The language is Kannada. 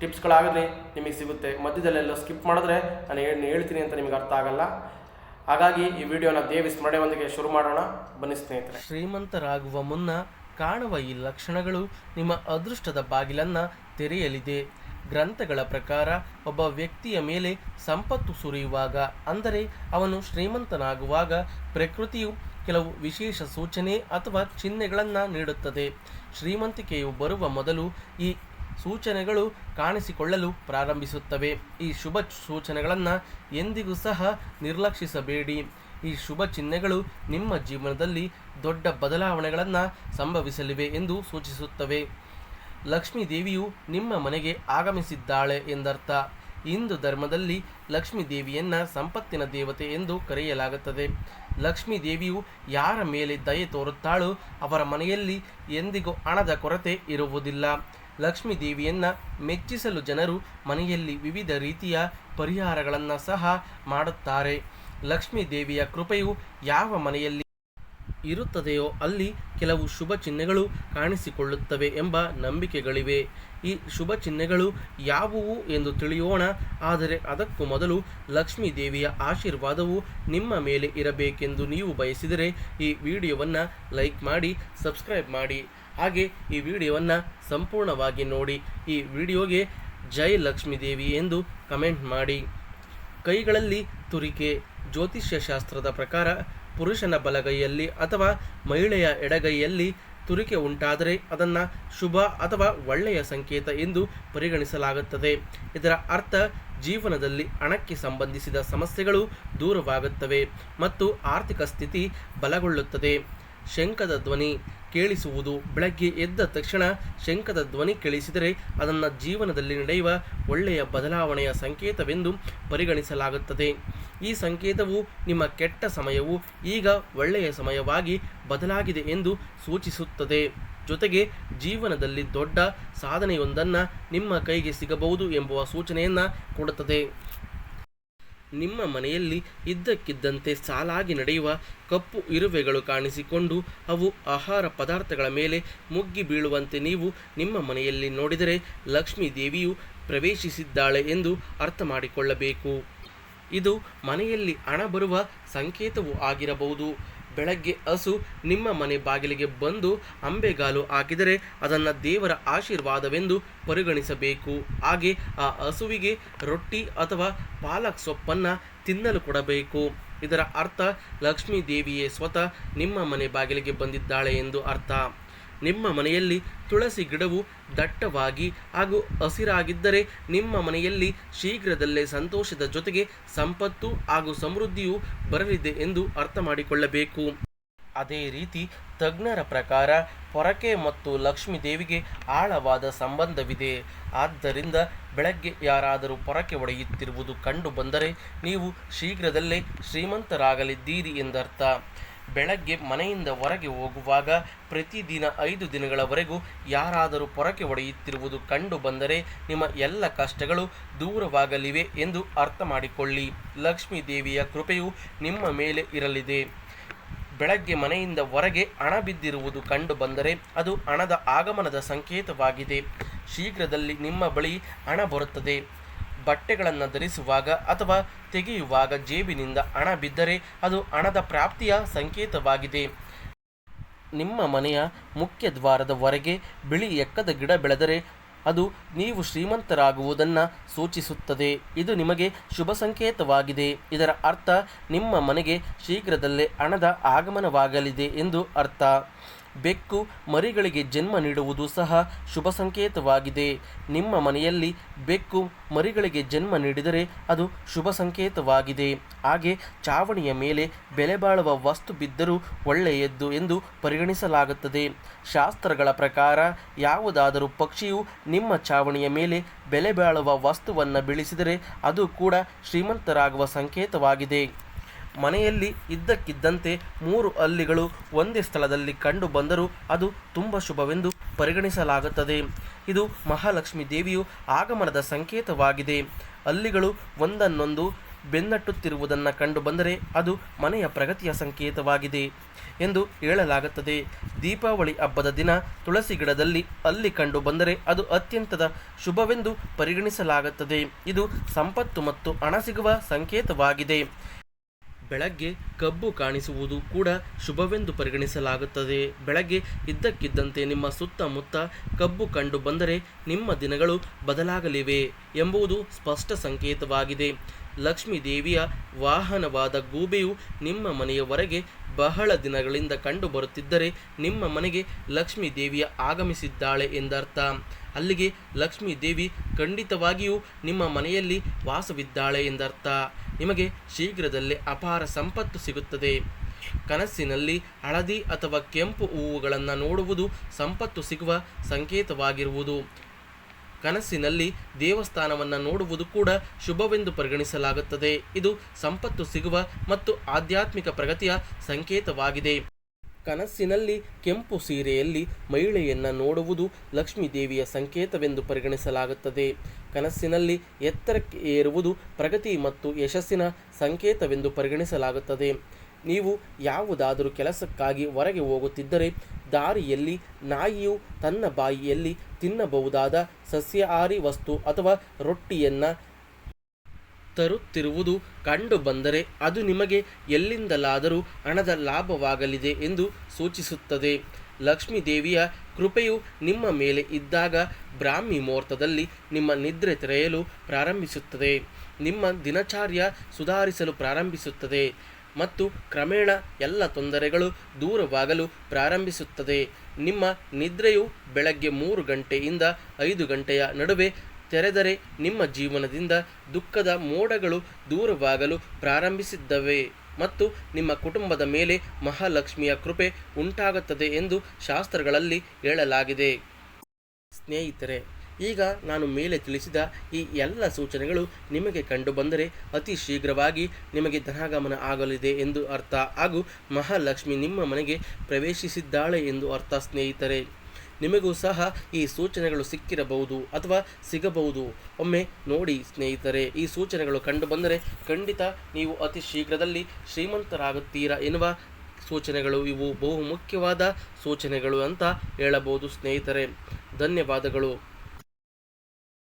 ಟಿಪ್ಸ್ಗಳಾಗಲಿ ನಿಮಗೆ ಸಿಗುತ್ತೆ. ಮಧ್ಯದಲ್ಲೆಲ್ಲ ಸ್ಕಿಪ್ ಮಾಡಿದ್ರೆ ನಾನು ಏನು ಹೇಳ್ತೀನಿ ಅಂತ ನಿಮಗೆ ಅರ್ಥ ಆಗಲ್ಲ. ಹಾಗಾಗಿ ಈ ವಿಡಿಯೋನ ದೇವಿ ಸ್ಮರಣೆಯೊಂದಿಗೆ ಶುರು ಮಾಡೋಣ. ಬನ್ನಿ ಸ್ನೇಹಿತರೆ. ಶ್ರೀಮಂತರಾಗುವ ಮುನ್ನ ಕಾಣುವ ಈ ಲಕ್ಷಣಗಳು ನಿಮ್ಮ ಅದೃಷ್ಟದ ಬಾಗಿಲನ್ನು ತೆರೆಯಲಿದೆ. ಗ್ರಂಥಗಳ ಪ್ರಕಾರ ಒಬ್ಬ ವ್ಯಕ್ತಿಯ ಮೇಲೆ ಸಂಪತ್ತು ಸುರಿಯುವಾಗ, ಅಂದರೆ ಅವನು ಶ್ರೀಮಂತನಾಗುವಾಗ ಪ್ರಕೃತಿಯು ಕೆಲವು ವಿಶೇಷ ಸೂಚನೆ ಅಥವಾ ಚಿಹ್ನೆಗಳನ್ನು ನೀಡುತ್ತದೆ. ಶ್ರೀಮಂತಿಕೆಯು ಬರುವ ಮೊದಲು ಈ ಸೂಚನೆಗಳು ಕಾಣಿಸಿಕೊಳ್ಳಲು ಪ್ರಾರಂಭಿಸುತ್ತವೆ. ಈ ಶುಭ ಸೂಚನೆಗಳನ್ನು ಎಂದಿಗೂ ಸಹ ನಿರ್ಲಕ್ಷಿಸಬೇಡಿ. ಈ ಶುಭ ಚಿಹ್ನೆಗಳು ನಿಮ್ಮ ಜೀವನದಲ್ಲಿ ದೊಡ್ಡ ಬದಲಾವಣೆಗಳನ್ನು ಸಂಭವಿಸಲಿವೆ ಎಂದು ಸೂಚಿಸುತ್ತವೆ. ಲಕ್ಷ್ಮೀ ದೇವಿಯು ನಿಮ್ಮ ಮನೆಗೆ ಆಗಮಿಸಿದ್ದಾಳೆ ಎಂದರ್ಥ. ಹಿಂದೂ ಧರ್ಮದಲ್ಲಿ ಲಕ್ಷ್ಮೀ ದೇವಿಯನ್ನ ಸಂಪತ್ತಿನ ದೇವತೆ ಎಂದು ಕರೆಯಲಾಗುತ್ತದೆ. ಲಕ್ಷ್ಮೀ ದೇವಿಯು ಯಾರ ಮೇಲೆ ದಯೆ ತೋರುತ್ತಾಳೋ ಅವರ ಮನೆಯಲ್ಲಿ ಎಂದಿಗೂ ಹಣದ ಕೊರತೆ ಇರುವುದಿಲ್ಲ. ಲಕ್ಷ್ಮೀ ದೇವಿಯನ್ನ ಮೆಚ್ಚಿಸಲು ಜನರು ಮನೆಯಲ್ಲಿ ವಿವಿಧ ರೀತಿಯ ಪರಿಹಾರಗಳನ್ನು ಸಹ ಮಾಡುತ್ತಾರೆ. ಲಕ್ಷ್ಮೀ ದೇವಿಯ ಕೃಪೆಯು ಯಾವ ಮನೆಯಲ್ಲಿ ಇರುತ್ತದೆಯೋ ಅಲ್ಲಿ ಕೆಲವು ಶುಭ ಚಿಹ್ನೆಗಳು ಕಾಣಿಸಿಕೊಳ್ಳುತ್ತವೆ ಎಂಬ ನಂಬಿಕೆಗಳಿವೆ. ಈ ಶುಭ ಚಿಹ್ನೆಗಳು ಯಾವುವು ಎಂದು ತಿಳಿಯೋಣ, ಆದರೆ ಅದಕ್ಕೂ ಮೊದಲು ಲಕ್ಷ್ಮೀ ದೇವಿಯ ಆಶೀರ್ವಾದವು ನಿಮ್ಮ ಮೇಲೆ ಇರಬೇಕೆಂದು ನೀವು ಬಯಸಿದರೆ ಈ ವಿಡಿಯೋವನ್ನು ಲೈಕ್ ಮಾಡಿ, ಸಬ್ಸ್ಕ್ರೈಬ್ ಮಾಡಿ. ಹಾಗೆ ಈ ವಿಡಿಯೋವನ್ನು ಸಂಪೂರ್ಣವಾಗಿ ನೋಡಿ. ಈ ವಿಡಿಯೋಗೆ ಜೈ ಲಕ್ಷ್ಮೀ ದೇವಿ ಎಂದು ಕಮೆಂಟ್ ಮಾಡಿ. ಕೈಗಳಲ್ಲಿ ತುರಿಕೆ, ಜ್ಯೋತಿಷ್ಯ ಶಾಸ್ತ್ರದ ಪ್ರಕಾರ ಪುರುಷನ ಬಲಗೈಯಲ್ಲಿ ಅಥವಾ ಮಹಿಳೆಯ ಎಡಗೈಯಲ್ಲಿ ತುರಿಕೆ ಉಂಟಾದರೆ ಅದನ್ನು ಶುಭ ಅಥವಾ ಒಳ್ಳೆಯ ಸಂಕೇತ ಎಂದು ಪರಿಗಣಿಸಲಾಗುತ್ತದೆ. ಇದರ ಅರ್ಥ ಜೀವನದಲ್ಲಿ ಹಣಕ್ಕೆ ಸಂಬಂಧಿಸಿದ ಸಮಸ್ಯೆಗಳು ದೂರವಾಗುತ್ತವೆ ಮತ್ತು ಆರ್ಥಿಕ ಸ್ಥಿತಿ ಬಲಗೊಳ್ಳುತ್ತದೆ. ಶಂಖದ ಧ್ವನಿ ಕೇಳಿಸುವುದು ಬೆಳಗ್ಗೆ ಎದ್ದ ತಕ್ಷಣ ಶಂಖದ ಧ್ವನಿ ಕೇಳಿಸಿದರೆ ಅದನ್ನು ಜೀವನದಲ್ಲಿ ನಡೆಯುವ ಒಳ್ಳೆಯ ಬದಲಾವಣೆಯ ಸಂಕೇತವೆಂದು ಪರಿಗಣಿಸಲಾಗುತ್ತದೆ. ಈ ಸಂಕೇತವು ನಿಮ್ಮ ಕೆಟ್ಟ ಸಮಯವು ಈಗ ಒಳ್ಳೆಯ ಸಮಯವಾಗಿ ಬದಲಾಗಿದೆ ಎಂದು ಸೂಚಿಸುತ್ತದೆ. ಜೊತೆಗೆ ಜೀವನದಲ್ಲಿ ದೊಡ್ಡ ಸಾಧನೆಯೊಂದನ್ನು ನಿಮ್ಮ ಕೈಗೆ ಸಿಗಬಹುದು ಎಂಬುವ ಸೂಚನೆಯನ್ನು ಕೊಡುತ್ತದೆ. ನಿಮ್ಮ ಮನೆಯಲ್ಲಿ ಇದ್ದಕ್ಕಿದ್ದಂತೆ ಸಾಲಾಗಿ ನಡೆಯುವ ಕಪ್ಪು ಇರುವೆಗಳು ಕಾಣಿಸಿಕೊಂಡು ಅವು ಆಹಾರ ಪದಾರ್ಥಗಳ ಮೇಲೆ ಮುಗ್ಗಿ ಬೀಳುವಂತೆ ನೀವು ನಿಮ್ಮ ಮನೆಯಲ್ಲಿ ನೋಡಿದರೆ ಲಕ್ಷ್ಮೀ ದೇವಿಯು ಪ್ರವೇಶಿಸಿದ್ದಾಳೆ ಎಂದು ಅರ್ಥ ಮಾಡಿಕೊಳ್ಳಬೇಕು. ಇದು ಮನೆಯಲ್ಲಿ ಹಣ ಬರುವ ಸಂಕೇತವೂ ಆಗಿರಬಹುದು. ಬೆಳಗ್ಗೆ ಹಸು ನಿಮ್ಮ ಮನೆ ಬಾಗಿಲಿಗೆ ಬಂದು ಅಂಬೆಗಾಲು ಹಾಕಿದರೆ ಅದನ್ನು ದೇವರ ಆಶೀರ್ವಾದವೆಂದು ಪರಿಗಣಿಸಬೇಕು. ಹಾಗೆ ಆ ಹಸುವಿಗೆ ರೊಟ್ಟಿ ಅಥವಾ ಪಾಲಕ್ ಸೊಪ್ಪನ್ನು ತಿನ್ನಲು ಕೊಡಬೇಕು. ಇದರ ಅರ್ಥ ಲಕ್ಷ್ಮೀ ದೇವಿಯೇ ಸ್ವತಃ ನಿಮ್ಮ ಮನೆ ಬಾಗಿಲಿಗೆ ಬಂದಿದ್ದಾಳೆ ಎಂದು ಅರ್ಥ. ನಿಮ್ಮ ಮನೆಯಲ್ಲಿ ತುಳಸಿ ಗಿಡವು ದಟ್ಟವಾಗಿ ಹಾಗೂ ಹಸಿರಾಗಿದ್ದರೆ ನಿಮ್ಮ ಮನೆಯಲ್ಲಿ ಶೀಘ್ರದಲ್ಲೇ ಸಂತೋಷದ ಜೊತೆಗೆ ಸಂಪತ್ತು ಹಾಗೂ ಸಮೃದ್ಧಿಯು ಬರಲಿದೆ ಎಂದು ಅರ್ಥ ಮಾಡಿಕೊಳ್ಳಬೇಕು ಅದೇ ರೀತಿ ತಜ್ಞರ ಪ್ರಕಾರ ಪೊರಕೆ ಮತ್ತು ಲಕ್ಷ್ಮೀ ದೇವಿಗೆ ಆಳವಾದ ಸಂಬಂಧವಿದೆ. ಆದ್ದರಿಂದ ಬೆಳಗ್ಗೆ ಯಾರಾದರೂ ಪೊರಕೆ ಒಡೆಯುತ್ತಿರುವುದು ಕಂಡು ಬಂದರೆ ನೀವು ಶೀಘ್ರದಲ್ಲೇ ಶ್ರೀಮಂತರಾಗಲಿದ್ದೀರಿ ಎಂದರ್ಥ. ಬೆಳಗ್ಗೆ ಮನೆಯಿಂದ ಹೊರಗೆ ಹೋಗುವಾಗ ಪ್ರತಿದಿನ ಐದು ದಿನಗಳವರೆಗೂ ಯಾರಾದರೂ ಪೊರಕೆ ಒಡೆಯುತ್ತಿರುವುದು ಕಂಡು ಬಂದರೆ ನಿಮ್ಮ ಎಲ್ಲ ಕಷ್ಟಗಳು ದೂರವಾಗಲಿವೆ ಎಂದು ಅರ್ಥ ಮಾಡಿಕೊಳ್ಳಿ. ಲಕ್ಷ್ಮೀ ದೇವಿಯ ಕೃಪೆಯು ನಿಮ್ಮ ಮೇಲೆ ಇರಲಿದೆ. ಬೆಳಗ್ಗೆ ಮನೆಯಿಂದ ಹೊರಗೆ ಹಣ ಬಿದ್ದಿರುವುದು ಕಂಡು ಬಂದರೆ ಅದು ಹಣದ ಆಗಮನದ ಸಂಕೇತವಾಗಿದೆ. ಶೀಘ್ರದಲ್ಲಿ ನಿಮ್ಮ ಬಳಿ ಹಣ ಬರುತ್ತದೆ. ಬಟ್ಟೆಗಳನ್ನು ಧರಿಸುವಾಗ ಅಥವಾ ತೆಗೆಯುವಾಗ ಜೇಬಿನಿಂದ ಹಣ ಬಿದ್ದರೆ ಅದು ಹಣದ ಪ್ರಾಪ್ತಿಯ ಸಂಕೇತವಾಗಿದೆ. ನಿಮ್ಮ ಮನೆಯ ಮುಖ್ಯ ದ್ವಾರದ ಹೊರಗೆ ಬಿಳಿ ಎಕ್ಕದ ಗಿಡ ಬೆಳೆದರೆ ಅದು ನೀವು ಶ್ರೀಮಂತರಾಗುವುದನ್ನು ಸೂಚಿಸುತ್ತದೆ. ಇದು ನಿಮಗೆ ಶುಭ ಸಂಕೇತವಾಗಿದೆ. ಇದರ ಅರ್ಥ ನಿಮ್ಮ ಮನೆಗೆ ಶೀಘ್ರದಲ್ಲೇ ಹಣದ ಆಗಮನವಾಗಲಿದೆ ಎಂದು ಅರ್ಥ. ಬೆಕ್ಕು ಮರಿಗಳಿಗೆ ಜನ್ಮ ನೀಡುವುದು ಸಹ ಶುಭ ಸಂಕೇತವಾಗಿದೆ. ನಿಮ್ಮ ಮನೆಯಲ್ಲಿ ಬೆಕ್ಕು ಮರಿಗಳಿಗೆ ಜನ್ಮ ನೀಡಿದರೆ ಅದು ಶುಭ ಸಂಕೇತವಾಗಿದೆ. ಹಾಗೆ ಚಾವಣಿಯ ಮೇಲೆ ಬೆಲೆ ಬಾಳುವ ವಸ್ತು ಬಿದ್ದರೂ ಒಳ್ಳೆಯದ್ದು ಎಂದು ಪರಿಗಣಿಸಲಾಗುತ್ತದೆ. ಶಾಸ್ತ್ರಗಳ ಪ್ರಕಾರ ಯಾವುದಾದರೂ ಪಕ್ಷಿಯು ನಿಮ್ಮ ಚಾವಣಿಯ ಮೇಲೆ ಬೆಲೆ ಬಾಳುವ ವಸ್ತುವನ್ನು ಬೆಳೆಸಿದರೆ ಅದು ಕೂಡ ಶ್ರೀಮಂತರಾಗುವ ಸಂಕೇತವಾಗಿದೆ. ಮನೆಯಲ್ಲಿ ಇದ್ದಕ್ಕಿದ್ದಂತೆ ಮೂರು ಹಲ್ಲಿಗಳು ಒಂದೇ ಸ್ಥಳದಲ್ಲಿ ಕಂಡು ಬಂದರೂ ಅದು ತುಂಬ ಶುಭವೆಂದು ಪರಿಗಣಿಸಲಾಗುತ್ತದೆ. ಇದು ಮಹಾಲಕ್ಷ್ಮಿ ದೇವಿಯು ಆಗಮನದ ಸಂಕೇತವಾಗಿದೆ. ಅಲ್ಲಿಗಳು ಒಂದನ್ನೊಂದು ಬೆನ್ನಟ್ಟುತ್ತಿರುವುದನ್ನು ಕಂಡು ಬಂದರೆ ಅದು ಮನೆಯ ಪ್ರಗತಿಯ ಸಂಕೇತವಾಗಿದೆ ಎಂದು ಹೇಳಲಾಗುತ್ತದೆ. ದೀಪಾವಳಿ ಹಬ್ಬದ ದಿನ ತುಳಸಿ ಗಿಡದಲ್ಲಿ ಅಲ್ಲಿ ಕಂಡು ಬಂದರೆ ಅದು ಅತ್ಯಂತದ ಶುಭವೆಂದು ಪರಿಗಣಿಸಲಾಗುತ್ತದೆ. ಇದು ಸಂಪತ್ತು ಮತ್ತು ಹಣ ಸಿಗುವ ಸಂಕೇತವಾಗಿದೆ. ಬೆಳಗ್ಗೆ ಕಬ್ಬು ಕಾಣಿಸುವುದು ಕೂಡ ಶುಭವೆಂದು ಪರಿಗಣಿಸಲಾಗುತ್ತದೆ. ಬೆಳಗ್ಗೆ ಇದ್ದಕ್ಕಿದ್ದಂತೆ ನಿಮ್ಮ ಸುತ್ತಮುತ್ತ ಕಬ್ಬು ಕಂಡು ಬಂದರೆ ನಿಮ್ಮ ದಿನಗಳು ಬದಲಾಗಲಿವೆ ಎಂಬುದು ಸ್ಪಷ್ಟ ಸಂಕೇತವಾಗಿದೆ. ಲಕ್ಷ್ಮೀ ದೇವಿಯ ವಾಹನವಾದ ಗೂಬೆಯು ನಿಮ್ಮ ಮನೆಯವರೆಗೆ ಬಹಳ ದಿನಗಳಿಂದ ಕಂಡು ಬರುತ್ತಿದ್ದರೆ ನಿಮ್ಮ ಮನೆಗೆ ಲಕ್ಷ್ಮೀ ದೇವಿಯ ಆಗಮಿಸಿದ್ದಾಳೆ ಎಂದರ್ಥ. ಅಲ್ಲಿಗೆ ಲಕ್ಷ್ಮೀ ದೇವಿ ಖಂಡಿತವಾಗಿಯೂ ನಿಮ್ಮ ಮನೆಯಲ್ಲಿ ವಾಸವಿದ್ದಾಳೆ ಎಂದರ್ಥ. ನಿಮಗೆ ಶೀಘ್ರದಲ್ಲೇ ಅಪಾರ ಸಂಪತ್ತು ಸಿಗುತ್ತದೆ. ಕನಸಿನಲ್ಲಿ ಹಳದಿ ಅಥವಾ ಕೆಂಪು ಹೂವುಗಳನ್ನು ನೋಡುವುದು ಸಂಪತ್ತು ಸಿಗುವ ಸಂಕೇತವಾಗಿರುವುದು. ಕನಸಿನಲ್ಲಿ ದೇವಸ್ಥಾನವನ್ನು ನೋಡುವುದು ಕೂಡ ಶುಭವೆಂದು ಪರಿಗಣಿಸಲಾಗುತ್ತದೆ. ಇದು ಸಂಪತ್ತು ಸಿಗುವ ಮತ್ತು ಆಧ್ಯಾತ್ಮಿಕ ಪ್ರಗತಿಯ ಸಂಕೇತವಾಗಿದೆ. ಕನಸಿನಲ್ಲಿ ಕೆಂಪು ಸೀರೆಯಲ್ಲಿ ಮಹಿಳೆಯನ್ನು ನೋಡುವುದು ಲಕ್ಷ್ಮೀದೇವಿಯ ಸಂಕೇತವೆಂದು ಪರಿಗಣಿಸಲಾಗುತ್ತದೆ. ಕನಸಿನಲ್ಲಿ ಎತ್ತರಕ್ಕೆ ಏರುವುದು ಪ್ರಗತಿ ಮತ್ತು ಯಶಸ್ಸಿನ ಸಂಕೇತವೆಂದು ಪರಿಗಣಿಸಲಾಗುತ್ತದೆ. ನೀವು ಯಾವುದಾದರೂ ಕೆಲಸಕ್ಕಾಗಿ ಹೊರಗೆ ಹೋಗುತ್ತಿದ್ದರೆ ದಾರಿಯಲ್ಲಿ ನಾಯಿಯು ತನ್ನ ಬಾಯಿಯಲ್ಲಿ ತಿನ್ನಬಹುದಾದ ಸಸ್ಯಾಹಾರಿ ವಸ್ತು ಅಥವಾ ರೊಟ್ಟಿಯನ್ನು ತರುತ್ತಿರುವುದು ಕಂಡು ಬಂದರೆ ಅದು ನಿಮಗೆ ಎಲ್ಲಿಂದಲಾದರೂ ಹಣದ ಲಾಭವಾಗಲಿದೆ ಎಂದು ಸೂಚಿಸುತ್ತದೆ. ಲಕ್ಷ್ಮೀ ದೇವಿಯ ಕೃಪೆಯು ನಿಮ್ಮ ಮೇಲೆ ಇದ್ದಾಗ ಬ್ರಾಹ್ಮಿ ಮುಹೂರ್ತದಲ್ಲಿ ನಿಮ್ಮ ನಿದ್ರೆ ತೆರೆಯಲು ಪ್ರಾರಂಭಿಸುತ್ತದೆ. ನಿಮ್ಮ ದಿನಚಾರ್ಯ ಸುಧಾರಿಸಲು ಪ್ರಾರಂಭಿಸುತ್ತದೆ ಮತ್ತು ಕ್ರಮೇಣ ಎಲ್ಲ ತೊಂದರೆಗಳು ದೂರವಾಗಲು ಪ್ರಾರಂಭಿಸುತ್ತದೆ. ನಿಮ್ಮ ನಿದ್ರೆಯು ಬೆಳಗ್ಗೆ ಮೂರು ಗಂಟೆಯಿಂದ ಐದು ಗಂಟೆಯ ನಡುವೆ ತೆರೆದರೆ ನಿಮ್ಮ ಜೀವನದಿಂದ ದುಃಖದ ಮೋಡಗಳು ದೂರವಾಗಲು ಪ್ರಾರಂಭಿಸಿದ್ದವೆ ಮತ್ತು ನಿಮ್ಮ ಕುಟುಂಬದ ಮೇಲೆ ಮಹಾಲಕ್ಷ್ಮಿಯ ಕೃಪೆ ಉಂಟಾಗುತ್ತದೆ ಎಂದು ಶಾಸ್ತ್ರಗಳಲ್ಲಿ ಹೇಳಲಾಗಿದೆ. ಸ್ನೇಹಿತರೆ, ಈಗ ನಾನು ಮೇಲೆ ತಿಳಿಸಿದ ಈ ಎಲ್ಲ ಸೂಚನೆಗಳು ನಿಮಗೆ ಕಂಡುಬಂದರೆ ಅತಿ ಶೀಘ್ರವಾಗಿ ನಿಮಗೆ ಧನಾಗಮನ ಆಗಲಿದೆ ಎಂದು ಅರ್ಥ ಹಾಗೂ ಮಹಾಲಕ್ಷ್ಮಿ ನಿಮ್ಮ ಮನೆಗೆ ಪ್ರವೇಶಿಸಿದ್ದಾಳೆ ಎಂದು ಅರ್ಥ ಸ್ನೇಹಿತರೆ. ನಿಮಗೂ ಸಹ ಈ ಸೂಚನೆಗಳು ಸಿಕ್ಕಿರಬಹುದು ಅಥವಾ ಸಿಗಬಹುದು. ಒಮ್ಮೆ ನೋಡಿ ಸ್ನೇಹಿತರೆ, ಈ ಸೂಚನೆಗಳು ಕಂಡು ಬಂದರೆ ಖಂಡಿತ ನೀವು ಅತಿ ಶೀಘ್ರದಲ್ಲಿ ಶ್ರೀಮಂತರಾಗುತ್ತೀರಾ ಎನ್ನುವ ಸೂಚನೆಗಳು ಇವು ಬಹು ಮುಖ್ಯವಾದ ಸೂಚನೆಗಳು ಅಂತ ಹೇಳಬಹುದು ಸ್ನೇಹಿತರೆ. ಧನ್ಯವಾದಗಳು.